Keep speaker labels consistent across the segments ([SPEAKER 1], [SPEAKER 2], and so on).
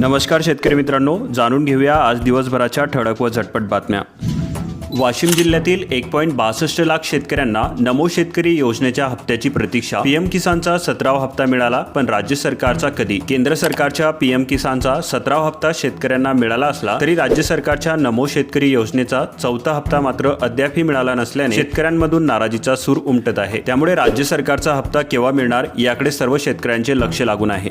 [SPEAKER 1] नमस्कार शेतकरी मित्रांनो जाणून घेऊया आज दिवसभराच्या ठळक व झटपट बातम्या. वाशिम जिल्ह्यातील एक पॉईंट बासष्ट लाख शेतकऱ्यांना नमो शेतकरी योजनेच्या हप्त्याची प्रतीक्षा. पीएम किसानचा सतरावा हप्ता मिळाला पण राज्य सरकारचा कधी? केंद्र सरकारच्या पीएम किसानचा सतरावा हप्ता शेतकऱ्यांना मिळाला असला तरी राज्य सरकारच्या नमो शेतकरी योजनेचा चौथा हप्ता मात्र अद्यापही मिळाला नसल्याने शेतकऱ्यांमधून नाराजीचा सूर उमटत आहे. त्यामुळे राज्य सरकारचा हप्ता केव्हा मिळणार याकडे सर्व शेतकऱ्यांचे लक्ष लागून आहे.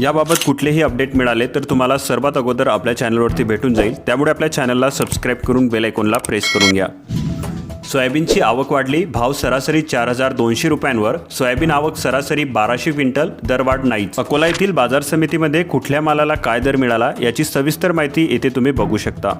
[SPEAKER 1] याबाबत कुठलेही अपडेट मिळाले तर तुम्हाला सर्वात अगोदर आपल्या चॅनलवरती भेटून जाईल. त्यामुळे आपल्या चॅनलला सबस्क्राईब करून बेल आयकॉनला प्रेस करून घ्या. सोयाबीनची आवक वाढली. भाव सरासरी चार हजार दोनशे रुपयांवर. सोयाबीन आवक सरासरी बाराशे क्विंटल. दरवाढ नाहीच. अकोला येथील बाजार समितीमध्ये कुठल्या मालाला काय दर मिळाला याची सविस्तर माहिती येथे तुम्ही बघू शकता.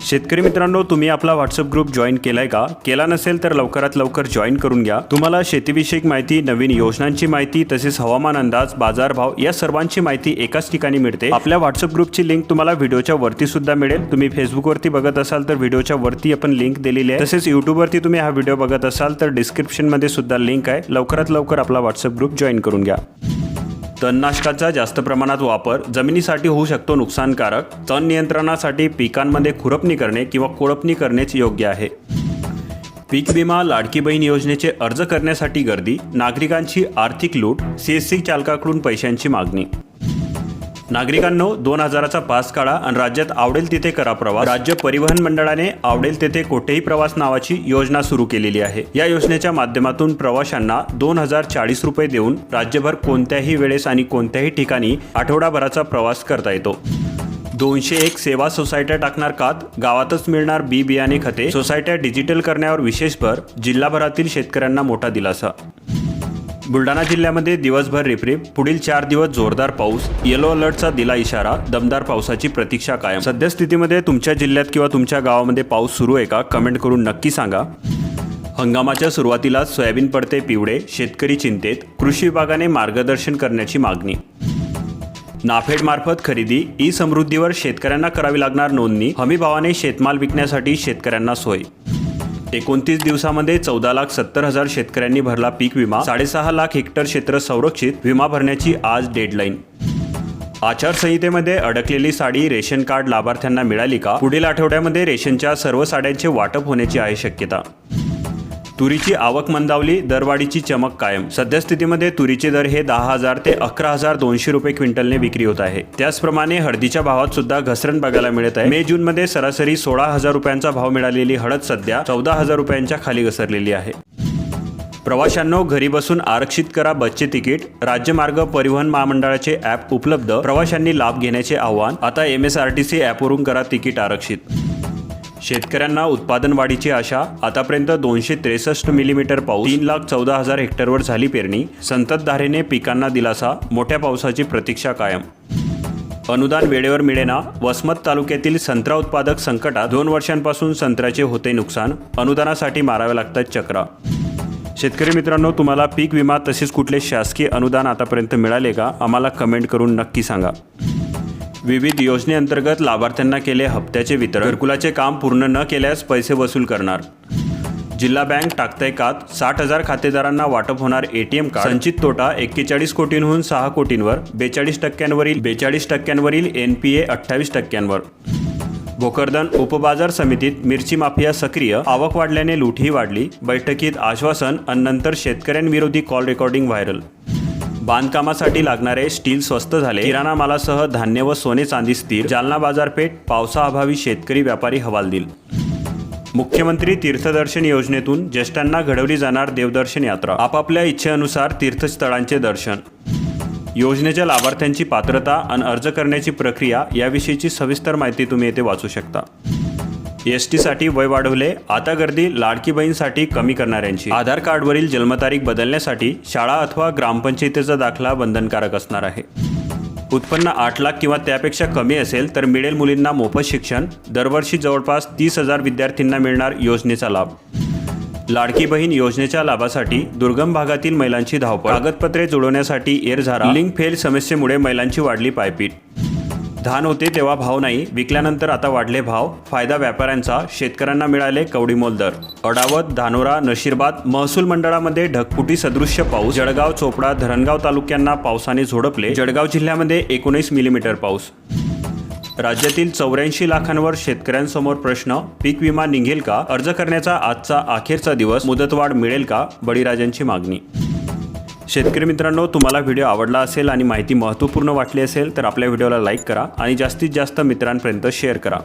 [SPEAKER 1] शेतकरी मित्रांनो तुम्ही आपला व्हॉट्सअप ग्रुप जॉईन केलाय का? केला नसेल तर लवकरात लवकर जॉईन करून घ्या. तुम्हाला शेतीविषयक माहिती नवीन योजनांची माहिती तसेच हवामान अंदाज बाजारभाव या सर्वांची माहिती एकाच ठिकाणी मिळते. आपल्या व्हॉट्सअप ग्रुपची लिंक तुम्हाला व्हिडिओच्या वरती सुद्धा मिळेल. तुम्ही फेसबुकवरती बघत असाल तर व्हिडिओच्या वरती आपण लिंक दिलेली आहे. तसेच युट्यूबवरती तुम्ही हा व्हिडिओ बघत असाल तर डिस्क्रिप्शनमध्ये सुद्धा लिंक आहे. लवकरात लवकर आपला व्हॉट्सअप ग्रुप जॉईन करून घ्या. तणनाशकाचा जास्त प्रमाणात वापर जमिनीसाठी होऊ शकतो नुकसानकारक. तण नियंत्रणासाठी पिकांमध्ये खुरपणी करणे किंवा कोळपणी करणेच योग्य आहे. पीक विमा लाडकी बहीण योजनेचे अर्ज करण्यासाठी गर्दी नागरिकांची आर्थिक लूट सीएससी चालकाकडून पैशांची मागणी. नागरिकांनो दोन हजाराचा पास काढा आणि राज्यात आवडेल तिथे करा प्रवास. राज्य परिवहन मंडळाने आवडेल तिथे कोठेही प्रवास नावाची योजना सुरू केलेली आहे. या योजनेच्या माध्यमातून प्रवाशांना दोन हजार चाळीस रुपये देऊन राज्यभर कोणत्याही वेळेस आणि कोणत्याही ठिकाणी आठवडाभराचा प्रवास करता येतो. दोनशे एक सेवा सोसायट्या टाकणार कात गावातच मिळणार बी बियाणे खते. सोसायट्या डिजिटल करण्यावर विशेष भर जिल्हाभरातील शेतकऱ्यांना मोठा दिलासा. बुलढाणा जिल्ह्यामध्ये दिवसभर रिपरिप पुढील चार दिवस जोरदार पाऊस येलो अलर्टचा दिला इशारा दमदार पावसाची प्रतीक्षा कायम. सद्यस्थितीमध्ये तुमच्या जिल्ह्यात किंवा तुमच्या गावामध्ये पाऊस सुरू आहे का? कमेंट करून नक्की सांगा. हंगामाच्या सुरुवातीला सोयाबीन पडते पिवळे शेतकरी चिंतेत कृषी विभागाने मार्गदर्शन करण्याची मागणी. नाफेडमार्फत खरेदी ई समृद्धीवर शेतकऱ्यांना करावी लागणार नोंदणी हमी भावाने शेतमाल विकण्यासाठी शेतकऱ्यांना सोय. एकोणतीस दिवसामध्ये चौदा लाख सत्तर हजार शेतकऱ्यांनी भरला पीक विमा साडेसहा लाख हेक्टर क्षेत्र संरक्षित विमा भरण्याची आज डेडलाईन. आचारसंहितेमध्ये अडकलेली साडी रेशन कार्ड लाभार्थ्यांना मिळाली का? पुढील आठवड्यामध्ये रेशनच्या सर्व साड्यांचे वाटप होण्याची आहे शक्यता. तुरीची आवक मंदावली दरवाढीची चमक कायम. सद्यस्थितीमध्ये तुरीचे दर हे दहा हजार ते अकरा हजार दोनशे रुपये क्विंटलने विक्री होत आहे. त्याचप्रमाणे हळदीच्या भावात सुद्धा घसरण बघायला मिळत आहे. मे जून मध्ये सरासरी सोळा हजार रुपयांचा भाव मिळालेली हळद सध्या चौदा हजार रुपयांच्या खाली घसरलेली आहे. प्रवाशांनो घरी बसून आरक्षित करा बसचे तिकीट. राज्यमार्ग परिवहन महामंडळाचे ॲप उपलब्ध. प्रवाशांनी लाभ घेण्याचे आव्हान. आता M S R T C ॲपवरून करा तिकीट आरक्षित. शेतकऱ्यांना उत्पादन वाढीची आशा. आतापर्यंत दोनशे त्रेसष्ट मिलीमीटर पाऊस तीन लाख चौदा हजार हेक्टरवर झाली पेरणी. संततधारेने पिकांना दिलासा मोठ्या पावसाची प्रतीक्षा कायम. अनुदान वेळेवर मिळेना. वसमत तालुक्यातील संत्रा उत्पादक संकटात दोन वर्षांपासून संत्र्याचे होते नुकसान. अनुदानासाठी मारावे लागतात चक्रा. शेतकरी मित्रांनो तुम्हाला पीक विमा तसेच कुठले शासकीय अनुदान आतापर्यंत मिळाले का? आम्हाला कमेंट करून नक्की सांगा. विविध योजनेअंतर्गत लाभार्थ्यांना केले हप्त्याचे वितरण. घरकुलाचे काम पूर्ण न केल्यास पैसे वसूल करणार. जिल्हा बँक टाकताय कात. साठ हजार खातेदारांना वाटप होणार एटीएम कार्ड. संचित तोटा एक्केचाळीस कोटींहून सहा कोटींवर. बेचाळीस टक्क्यांवरील बेचाळीस टक्क्यांवरील एन पी ए अठ्ठावीस टक्क्यांवर. भोकरदन उपबाजार समितीत मिरची माफिया सक्रिय. आवक वाढल्याने लूटही वाढली. बैठकीत आश्वासन आणि नंतर शेतकऱ्यांविरोधी कॉल रेकॉर्डिंग व्हायरल. बांधकामासाठी लागणारे स्टील स्वस्त झाले. किराणा मालासह धान्य व सोने चांदी स्थिर. जालना बाजारपेठ पावसाअभावी शेतकरी व्यापारी हवालदिल. मुख्यमंत्री तीर्थदर्शन योजनेतून ज्येष्ठांना घडवली जाणार देवदर्शन यात्रा. आपापल्या इच्छेनुसार तीर्थस्थळांचे दर्शन. योजनेच्या लाभार्थ्यांची पात्रता आणि अर्ज करण्याची प्रक्रिया याविषयीची सविस्तर माहिती तुम्ही येथे वाचू शकता. एससाठी वय वाढवले आता गर्दी लाडकी बहीणसाठी कमी करणाऱ्यांची. आधार कार्डवरील जन्मतारीख बदलण्यासाठी शाळा अथवा ग्रामपंचायतीचा दाखला बंधनकारक असणार आहे. उत्पन्न आठ लाख किंवा त्यापेक्षा कमी असेल तर मिळेल मुलींना मोफत शिक्षण दरवर्षी जवळपास तीस हजार विद्यार्थ्यांना मिळणार योजनेचा लाभ. लाडकी बहीण योजनेच्या लाभासाठी दुर्गम भागातील महिलांची धावपळ कागदपत्रे जुळवण्यासाठी एरझारा लिंक फेल समस्येमुळे महिलांची वाढली पायपीट. धान होते तेव्हा भाव नाही विकल्यानंतर आता वाढले भाव फायदा व्यापाऱ्यांचा शेतकऱ्यांना मिळाले कवडीमोल दर. अडावत धानोरा नशीरबाद महसूल मंडळामध्ये ढगफुटी सदृश्य पाऊस जळगाव चोपडा धरणगाव तालुक्यांना पावसाने झोडपले जळगाव जिल्ह्यामध्ये एकोणीस मिलीमीटर पाऊस. राज्यातील चौऱ्याऐंशी लाखांवर शेतकऱ्यांसमोर प्रश्न पीक विमा निघेल का? अर्ज करण्याचा आजचा अखेरचा दिवस मुदतवाढ मिळेल का? बळीराजांची मागणी. शेतकरी मित्रांनो तुम्हाला व्हिडिओ आवडला असेल आणि माहिती महत्त्वपूर्ण वाटली असेल तर आपल्या व्हिडिओला लाईक करा आणि जास्तीत जास्त मित्रांपर्यंत शेअर करा.